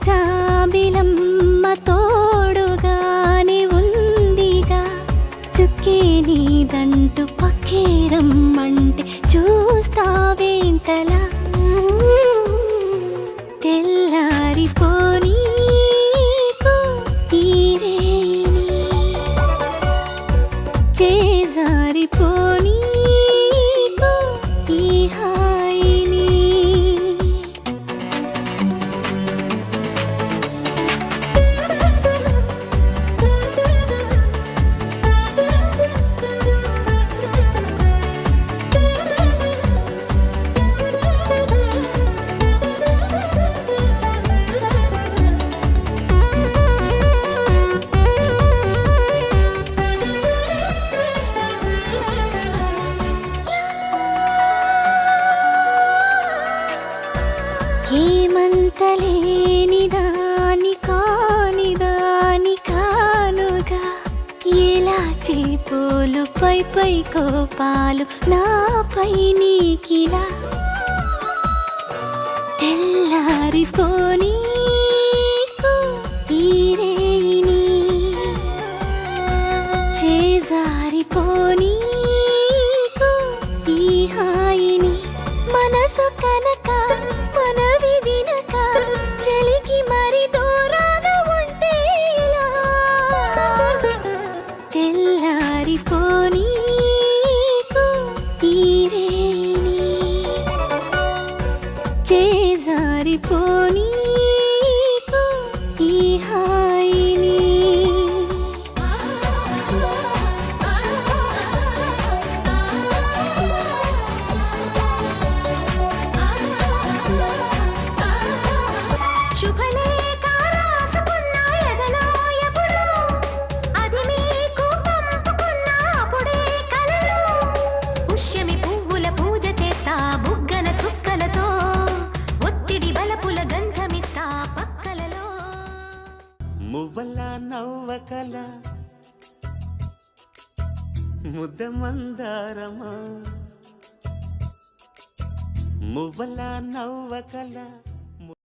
Tháng ఏమంతలేని దాని కాని దాని కానుగా ఎలా చేపోలు పై పై కోపాలు నాపై నీకిలా తెల్లారిపోనీ పుష్యమి పువ్వుల పూజ చేస్తా బుగ్గన చుక్కలతో ఒత్తిడి బలపుల గంధమిస్తా పక్కలలో. మువ్వల నవ్వకల ముద్ద మందారమా? మువ్వల నవ్వకల